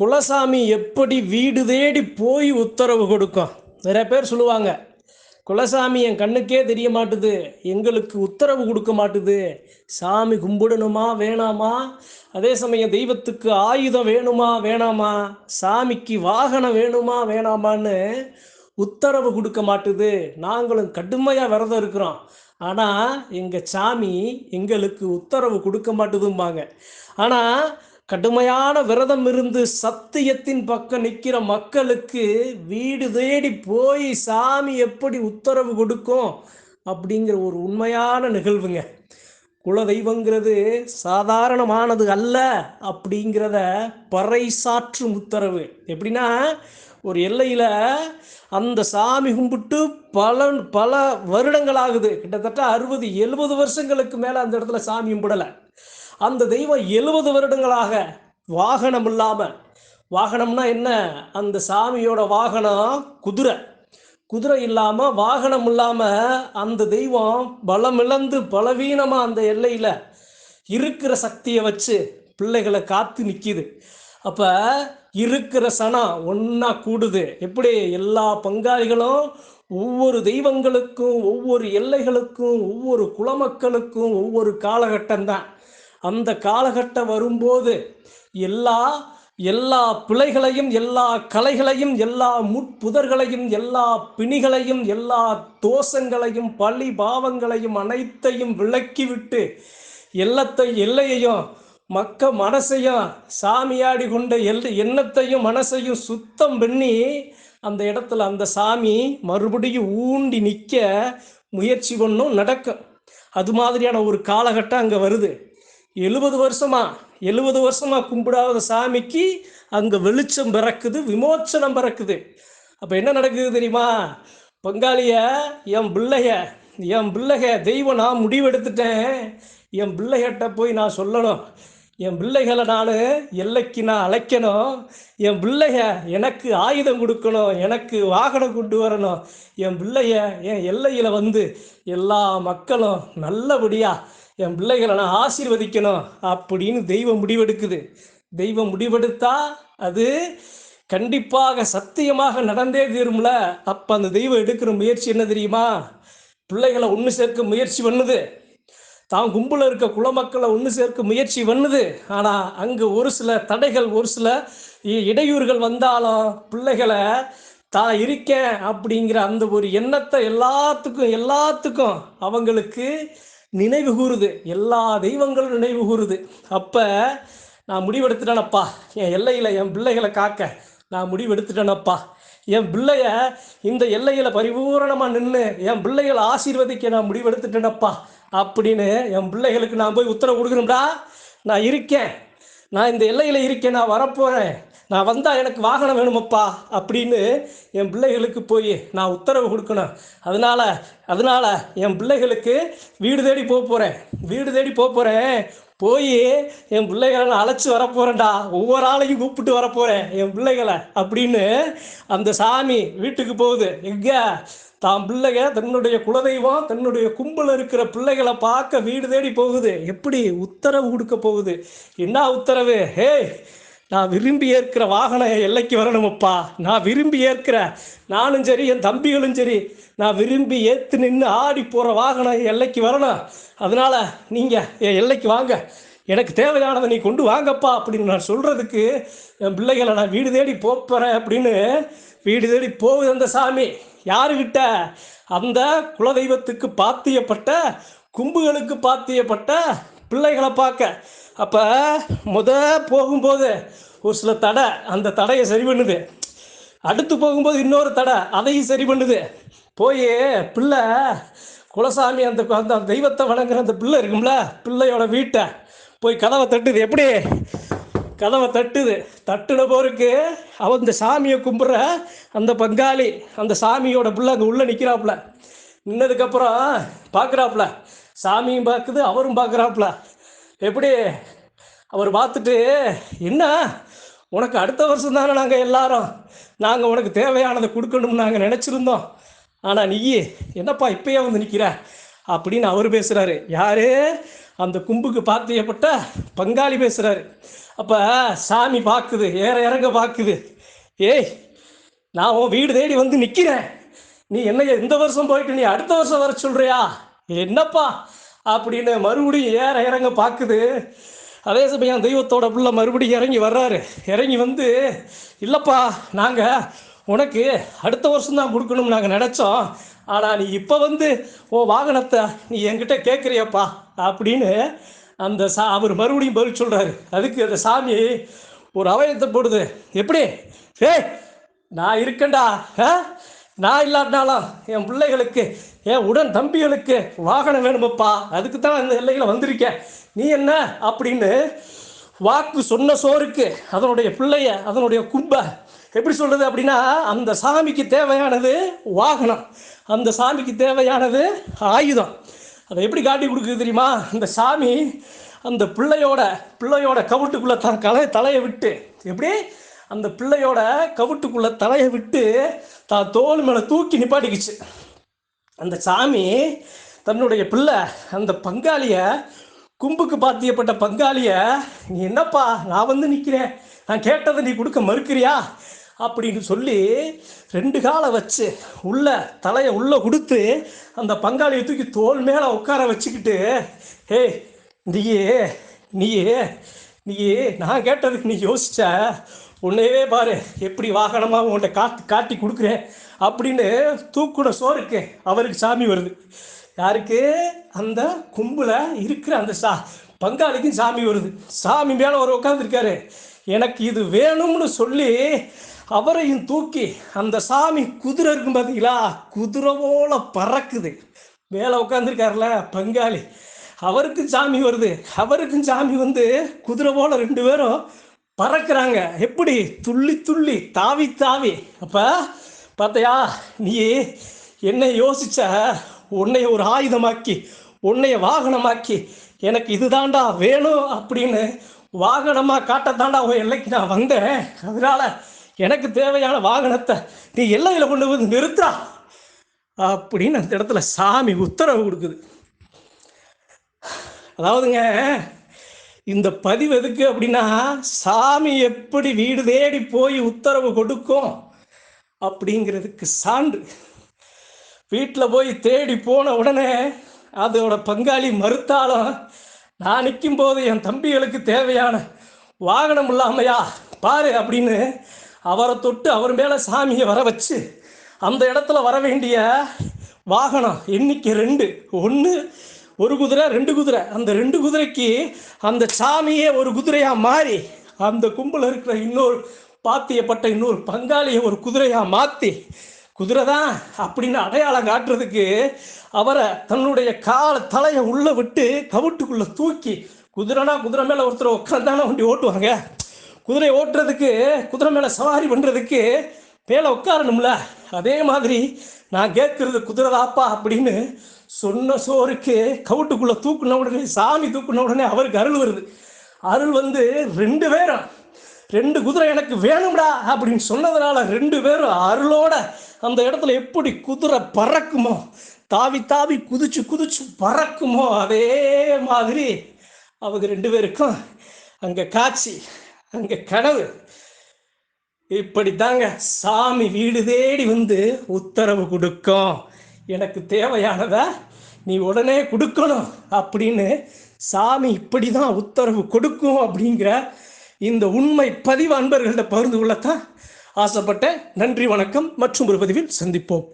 குலசாமி எப்படி வீடு தேடி போய் உத்தரவு கொடுக்கும்? நிறைய பேர் சொல்லுவாங்க குலசாமி என் கண்ணுக்கே தெரிய மாட்டுது எங்களுக்கு உத்தரவு கொடுக்க மாட்டுது சாமி கும்பிடணுமா வேணாமா? அதே சமயம் தெய்வத்துக்கு ஆயுதம் வேணுமா வேணாமா? சாமிக்கு வாகனம் வேணுமா வேணாமான்னு உத்தரவு கொடுக்க மாட்டுது. நாங்களும் கடுமையாக விரதம் இருக்கிறோம். ஆனால் எங்கள் சாமி எங்களுக்கு உத்தரவு கொடுக்க மாட்டுதும்பாங்க. ஆனால் கடுமையான விரதம் இருந்து சத்தியத்தின் பக்கம் நிற்கிற மக்களுக்கு வீடு தேடி போய் சாமி எப்படி உத்தரவு கொடுக்கும் அப்படிங்கிற ஒரு உண்மையான நிகழ்வுங்க. குலதெய்வங்கிறது சாதாரணமானது அல்ல அப்படிங்கிறத பறைசாற்றும் உத்தரவு. எப்படின்னா ஒரு எல்லையில் அந்த சாமி கும்பிட்டு பல பல வருடங்கள் ஆகுது. கிட்டத்தட்ட அறுபது எழுபது வருஷங்களுக்கு மேலே அந்த இடத்துல சாமி கும்பிடலை. அந்த தெய்வம் எழுபது வருடங்களாக வாகனம் இல்லாமல் வாகனம்னா என்ன? அந்த சாமியோட வாகனம் குதிரை. குதிரை இல்லாமல் வாகனம் இல்லாமல் அந்த தெய்வம் பலமிழந்து பலவீனமாக அந்த எல்லையில் இருக்கிற சக்தியை வச்சு பிள்ளைகளை காத்து நிற்கிது அப்போ இருக்கிற சனம் ஒன்றா கூடுது. எப்படி? எல்லா பங்காளிகளும் ஒவ்வொரு தெய்வங்களுக்கும் ஒவ்வொரு எல்லைகளுக்கும் ஒவ்வொரு குலமக்களுக்கும் ஒவ்வொரு காலகட்டம் தான் அந்த காலகட்டம் வரும்போது எல்லா எல்லா பிழைகளையும் எல்லா கலைகளையும் எல்லா முட்புதர்களையும் எல்லா பிணிகளையும் எல்லா தோஷங்களையும் பழி பாவங்களையும் அனைத்தையும் விலக்கிவிட்டு எல்லத்தை எல்லையையும் மக்க மனசையும் சாமியாடி கொண்ட எல் எண்ணத்தையும் மனசையும் சுத்தம் பண்ணி அந்த இடத்துல அந்த சாமி மறுபடியும் ஊண்டி நிற்க முயற்சி பண்ணும் நடக்கும். அது மாதிரியான ஒரு காலகட்டம் அங்கே வருது. எழுபது வருஷமா எழுபது வருஷமா கும்பிடாத சாமிக்கு அங்கே வெளிச்சம் பிறக்குது விமோச்சனம் பிறக்குது. அப்போ என்ன நடக்குது தெரியுமா? பங்காளிய என் பிள்ளைய என் பிள்ளைக தெய்வம் நான் முடிவெடுத்துட்டேன். என் பிள்ளைகிட்ட போய் நான் சொல்லணும். என் பிள்ளைகளை நான் எல்லைக்கு நான் அழைக்கணும். என் பிள்ளைய எனக்கு ஆயுதம் கொடுக்கணும். எனக்கு வாகனம் கொண்டு வரணும். என் பிள்ளைய என் எல்லையில் வந்து எல்லா மக்களும் நல்லபடியாக என் பிள்ளைகளை நான் ஆசீர்வதிக்கணும் அப்படின்னு தெய்வம் முடிவெடுக்குது. தெய்வம் முடிவெடுத்தா அது கண்டிப்பாக சத்தியமாக நடந்தே தீரும்ல. அப்போ அந்த தெய்வம் எடுக்கிற முயற்சி என்ன தெரியுமா? பிள்ளைகளை ஒன்று சேர்க்க முயற்சி பண்ணுது. தான் கும்பல இருக்க குலமக்களை ஒன்று சேர்க்க முயற்சி பண்ணுது. ஆனால் அங்கே ஒரு சில தடைகள் ஒரு சில இடையூறுகள் வந்தாலும் பிள்ளைகளை தான் இருக்கேன் அப்படிங்கிற அந்த ஒரு எண்ணத்தை எல்லாத்துக்கும் எல்லாத்துக்கும் அவங்களுக்கு நினைவு கூறுது. எல்லா தெய்வங்களும் நினைவு கூறுது. அப்போ நான் முடிவெடுத்துட்டேனப்பா. என் எல்லையில் என் பிள்ளைகளை காக்க நான் முடிவெடுத்துட்டேனப்பா. என் பிள்ளைய இந்த எல்லையில் பரிபூரணமாக நின்று என் பிள்ளைகளை ஆசீர்வதிக்க நான் முடிவெடுத்துட்டேனப்பா அப்படின்னு என் பிள்ளைகளுக்கு நான் போய் உத்தரவு கொடுக்கணும்டா நான் இருக்கேன். நான் இந்த எல்லையில் இருக்கேன். நான் வரப்போகிறேன் நான் வந்தால் எனக்கு வாகனம் வேணுமப்பா அப்படின்னு என் பிள்ளைகளுக்கு போய் நான் உத்தரவு கொடுக்கணும். அதனால அதனால் என் பிள்ளைகளுக்கு வீடு தேடி போக போகிறேன் வீடு தேடி போக போகிறேன் போய் என் பிள்ளைகளை நான் அழைச்சி வரப்போகிறேன்டா ஒவ்வொரு ஆளையும் கூப்பிட்டு வரப்போகிறேன் என் பிள்ளைகளை. அப்படின்னு அந்த சாமி வீட்டுக்கு போகுது. எங்கே? தான் பிள்ளைக தன்னுடைய குலதெய்வம் தன்னுடைய கும்பல் இருக்கிற பிள்ளைகளை பார்க்க வீடு தேடி போகுது. எப்படி உத்தரவு கொடுக்க போகுது? என்ன உத்தரவு? ஹே நான் விரும்பி ஏற்கிற வாகனம் என் எல்லைக்கு வரணுமப்பா. நான் விரும்பி ஏற்கிற நானும் சரி என் தம்பிகளும் சரி நான் விரும்பி ஏற்று நின்று ஆடி போகிற வாகனம் என் எல்லைக்கு வரணும். அதனால் நீங்கள் என் எல்லைக்கு வாங்க. எனக்கு தேவையானதை நீ கொண்டு வாங்கப்பா அப்படின்னு நான் சொல்கிறதுக்கு என் பிள்ளைகளை நான் வீடு தேடி போகிறேன் அப்படின்னு வீடு தேடி போகுது அந்த சாமி. யாருக்கிட்ட அந்த குலதெய்வத்துக்கு பாத்தியப்பட்ட கும்புகளுக்கு பாத்தியப்பட்ட பிள்ளைகளை பார்க்க. அப்போ முத போகும்போது ஒரு சில தடை அந்த தடையை சரி பண்ணுது. அடுத்து போகும்போது இன்னொரு தடை அதையும் சரி பண்ணுது. போய் பிள்ளை குலசாமி அந்த அந்த தெய்வத்தை வணங்குற அந்த பிள்ளை இருக்கும்ல பிள்ளையோட வீட்டை போய் கதவை தட்டுது. எப்படி? கதவை தட்டுது. தட்டுன போருக்கு அவன் இந்த சாமியை கும்பிட்ற அந்த பங்காளி அந்த சாமியோட பிள்ளை அங்கே உள்ளே நிற்கிறாப்புல நின்னதுக்கப்புறம் பார்க்குறாப்புல சாமியும் பார்க்குது அவரும் பார்க்குறாப்புல எப்படி? அவர் பார்த்துட்டு என்ன? உனக்கு அடுத்த வருஷம் தானே நாங்கள் எல்லாரும்? நாங்கள் உனக்கு தேவையானதை கொடுக்கணும்னு நாங்கள் நினச்சிருந்தோம். ஆனால் நீ என்னப்பா இப்பயே வந்து நிற்கிற அப்படின்னு அவர் பேசுகிறாரு யாரு? அந்த கும்புக்கு பாத்தியப்பட்ட பங்காளி பேசுகிறாரு அப்போ சாமி பார்க்குது ஏற இறங்க பார்க்குது ஏய் நான் உன் வீடு தேடி வந்து நிற்கிறேன் நீ என்னைய இந்த வருஷம் போயிட்டு நீ அடுத்த வருஷம் வர சொல்கிறியா என்னப்பா? அப்படின்னு மறுபடியும் ஏற இறங்க பார்க்குது. அதே சமயம் தெய்வத்தோட புள்ள மறுபடியும் இறங்கி வர்றாரு. இறங்கி வந்து இல்லைப்பா நாங்கள் உனக்கு அடுத்த வருஷம் தான் கொடுக்கணும்னு நாங்கள் நினச்சோம். ஆனால் நீ இப்போ வந்து ஓ வாகனத்தை நீ என்கிட்ட கேட்குறியப்பா அப்படின்னு அந்த சா அவர் மறுபடியும் பதில் சொல்கிறாரு அதுக்கு அந்த சாமி ஒரு அவயத்தை போடுது. எப்படி? ஏய் நான் இருக்கேன்டா ஆ? நான் இல்லாட்டினாலும் என் பிள்ளைகளுக்கு என் உடன் தம்பிகளுக்கு வாகனம் வேணுமப்பா? அதுக்கு தான் இந்த எல்லையில் வந்திருக்கேன். நீ என்ன? அப்படின்னு வாக்கு சொன்ன சோறுக்கு அதனுடைய பிள்ளைய அதனுடைய கும்ப எப்படி சொல்கிறது அப்படின்னா அந்த சாமிக்கு தேவையானது வாகனம். அந்த சாமிக்கு தேவையானது ஆயுதம். அதை எப்படி காட்டி கொடுக்குது தெரியுமா? அந்த சாமி அந்த பிள்ளையோட பிள்ளையோட கவுட்டுக்குள்ளே தன் கலை தலையை விட்டு எப்படி? அந்த பிள்ளையோட கவுட்டுக்குள்ளே தலையை விட்டு தான் தோல் மேலே தூக்கி நிப்பாட்டிக்கிச்சு. அந்த சாமி தன்னுடைய பிள்ளை அந்த பங்காளியை கும்புக்கு பாத்தியப்பட்ட பங்காளியை நீ என்னப்பா நான் வந்து நிற்கிறேன் நான் கேட்டதை நீ கொடுக்க மறுக்கிறியா? அப்படின்னு சொல்லி ரெண்டு காலை வச்சு உள்ள தலையை உள்ளே கொடுத்து அந்த பங்காளியை தூக்கி தோல் மேலே உட்கார வச்சுக்கிட்டு ஏய் நீயே நீயே நீயே நான் கேட்டதுக்கு நீ யோசிச்ச உன்னையவே பாரு எப்படி வாகனமாக உன்னை காத்து காட்டி கொடுக்குறேன் அப்படின்னு தூக்குட சோறுக்கு அவருக்கு சாமி வருது. யாருக்கு? அந்த கும்பில் இருக்கிற அந்த சா பங்காளிக்கும் சாமி வருது. சாமி மேலே ஒரு உட்காந்துருக்காரு எனக்கு இது வேணும்னு சொல்லி அவரையும் தூக்கி அந்த சாமி குதிரை இருக்கும் பார்த்தீங்களா குதிரை போல பறக்குது. மேலே உட்காந்துருக்காருல பங்காளி. அவருக்கும் சாமி வருது. அவருக்கும் சாமி வந்து குதிரை போல ரெண்டு பேரும் பறக்கிறாங்க. எப்படி? துள்ளி துள்ளி தாவி தாவி. அப்போ பார்த்தையா நீ என்னை யோசிச்ச உன்னைய ஒரு ஆயுதமாக்கி உன்னைய வாகனமாக்கி எனக்கு இதுதாண்டா வேணும் அப்படின்னு வாகனமாக காட்டத்தாண்டா உன் எல்லைக்கு நான் வந்தேன். அதனால எனக்கு தேவையான வாகனத்தை நீ எல்லையில் கொண்டு வந்து நிறுத்தா அப்படின்னு அந்த இடத்துல சாமி உத்தரவு கொடுக்குது. அதாவதுங்க இந்த பதிவு எதுக்கு அப்படின்னா சாமி எப்படி வீடு தேடி போய் உத்தரவு கொடுக்கும் அப்படிங்கிறதுக்கு சான்று. வீட்டில் போய் தேடி போன உடனே அதோட பங்காளி மறுத்தாலும் நான் நிற்கும் போது என் தம்பிகளுக்கு தேவையான வாகனம் இல்லாமையா? பாரு அப்படின்னு அவரை தொட்டு அவர் மேலே சாமியை வர வச்சு அந்த இடத்துல வர வேண்டிய வாகனம் எண்ணிக்கை ரெண்டு. ஒன்று ஒரு குதிரை ரெண்டு குதிரை. அந்த ரெண்டு குதிரைக்கு அந்த சாமியே ஒரு குதிரையாக மாறி அந்த கும்பல் இருக்கிற இன்னொரு பாத்தியப்பட்ட இன்னொரு பங்காளியை ஒரு குதிரையாக மாற்றி குதிரை தான் அப்படின்னு அடையாளம் காட்டுறதுக்கு அவரை தன்னுடைய கால தலையை உள்ளே விட்டு கவுட்டுக்குள்ளே தூக்கி குதிரைனா குதிரை மேலே ஒருத்தர் உட்காந்தானே வண்டி ஓட்டுவாங்க. குதிரை ஓட்டுறதுக்கு குதிரை மேலே சவாரி பண்ணுறதுக்கு மேலே உட்காரணும்ல. அதே மாதிரி நான் கேட்குறது குதிரை தாப்பா அப்படின்னு சொன்ன சோறுக்கு கவுட்டுக்குள்ள தூக்குன உடனே சாமி தூக்குன உடனே அவருக்கு அருள் வருது. அருள் வந்து ரெண்டு பேரும் ரெண்டு குதிரை எனக்கு வேணும்டா அப்படின்னு சொன்னதுனால ரெண்டு பேரும் அருளோட அந்த இடத்துல எப்படி குதிரை பறக்குமோ தாவி தாவி குதிச்சு குதிச்சு பறக்குமோ அதே மாதிரி அவங்க ரெண்டு பேருக்கும் அங்கே காட்சி அங்கே கனவு. இப்படி தாங்க சாமி வீடு தேடி வந்து உத்தரவு கொடுக்கும். எனக்கு தேவையானதை நீ உடனே கொடுக்கணும் அப்படின்னு சாமி இப்படி தான் உத்தரவு கொடுக்கும் அப்படிங்கிற இந்த உண்மை பதிவு அன்பர்கள்ட்ட பகிர்ந்து கொள்ளத்தான் ஆசைப்பட்டேன். நன்றி வணக்கம். மற்றும் ஒரு பதிவில் சந்திப்போம்.